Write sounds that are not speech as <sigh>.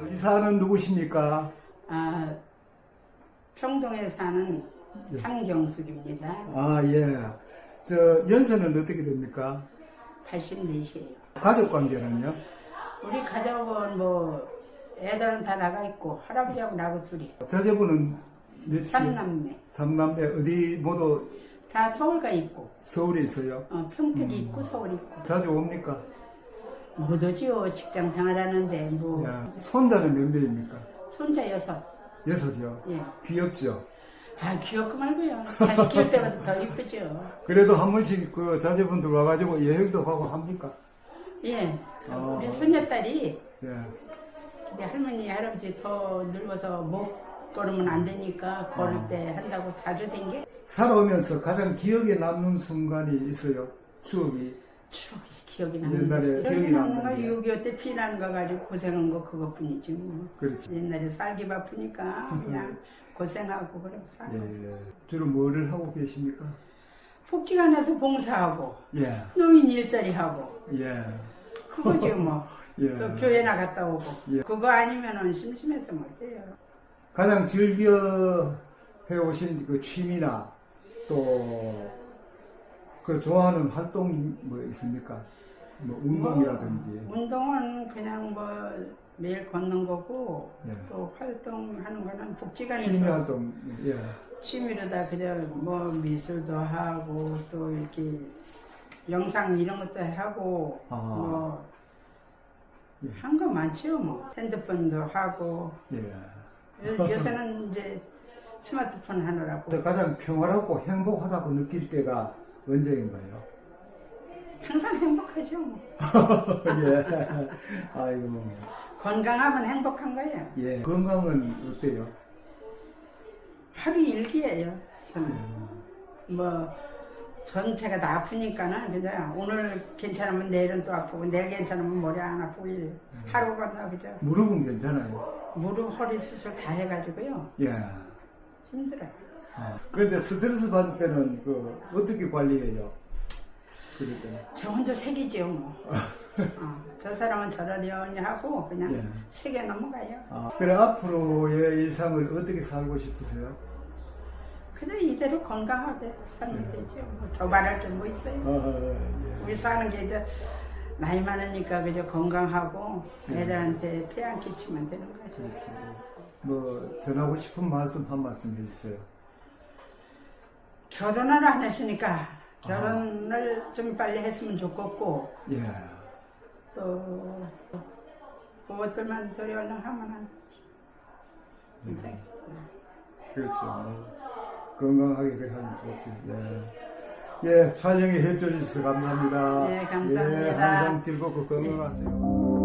의사는 누구십니까? 아, 평동에 사는 예. 한경숙입니다. 아, 예. 저, 연세는 어떻게 됩니까? 84시에요. 가족 관계는요? 우리 가족은 뭐 애들은 다 나가 있고 할아버지하고 나하고 둘이 자제분은 몇 삼남매 삼남매 어디 모두 다 서울 가 있고 서울에 있어요? 어, 평택이 있고 서울 있고 자주 옵니까? 못 오지요 직장 생활하는데 뭐 야, 손자는 몇 명입니까? 손자 여섯 여섯이요. 예. 귀엽죠? 아 귀엽고 말고요 자식 키울 때보다 더 이쁘죠 그래도 한 번씩 그 자제분들 와가지고 여행도 가고 합니까? 예 아. 우리 손녀딸이 예. 근데 할머니 할아버지 더 늙어서 못 걸으면 안 되니까 걸을 아. 때 한다고 자주 댕겨 살아오면서 가장 기억에 남는 순간이 있어요. 추억이. 추억이 기억이 나는 옛날에. 기억이 남는 거 남는 게. 6.25 때 피난 거 가지고 고생한 거 그것뿐이지 뭐. 그렇죠. 옛날에 살기 바쁘니까 그냥 <laughs> 고생하고 그러고 살고 예. 주로 뭐를 하고 계십니까? 복지관에서 봉사하고 예. 노인 일자리 하고 예. 그거지 뭐. <laughs> 예. 또 교회 나갔다 오고 예. 그거 아니면은 심심해서 못해요. 가장 즐겨 해오신 그 취미나 또 그 좋아하는 활동이 뭐 있습니까? 뭐 운동이라든지. 뭐, 운동은 그냥 뭐 매일 걷는 거고 예. 또 활동하는 거는 취미 복지관에서 활동. 예. 취미로다 그냥 뭐 미술도 하고 또 이렇게 영상 이런 것도 하고 아. 뭐 예. 한거 많죠 뭐 핸드폰도 하고 예. 요- 요새는 이제 스마트폰 하느라고 저 가장 평화롭고 행복하다고 느낄 때가 언제인가요? 항상 행복하죠 뭐 <laughs> 예. 아이고. 건강하면 행복한 거예요 예. 건강은 어때요? 하루 일기예요 저는 음. 뭐 전체가 다 아프니까는 그냥 오늘 괜찮으면 내일은 또 아프고 내일 괜찮으면 머리 안 아프고 이래 음. 하루가 다 그죠 무릎은 괜찮아요. 무릎 허리 수술 다 해가지고요 예. 힘들어 요 아, 그런데 스트레스 받을 때는 그 어떻게 관리해요? 그럴 때는. 저 혼자 색이죠 뭐 <laughs> 어, 저 사람은 저러려니 하고 그냥 예. 색에 넘어가요 아, 그래 앞으로의 일상을 어떻게 살고 싶으세요? 그저 이대로 건강하게 살면 되죠. 뭐더 말할 게 뭐 있어요? 아, 우리 사는 게 이제 나이 많으니까 그저 건강하고 예. 애들한테 폐 안 끼치면 되는 거죠. 뭐 전하고 싶은 말씀 한 말씀 해주세요. 결혼을 안 했으니까 결혼을 좀 빨리 했으면 좋겠고 예. 또 그것들만 저리 얼른 하면은 굉장히 그렇죠. 건강하게 그래 하면 좋죠. 예. 예, 촬영에 협조해 주셔서 감사합니다. 네, 감사합니다. 예, 항상 즐겁고 건강하세요.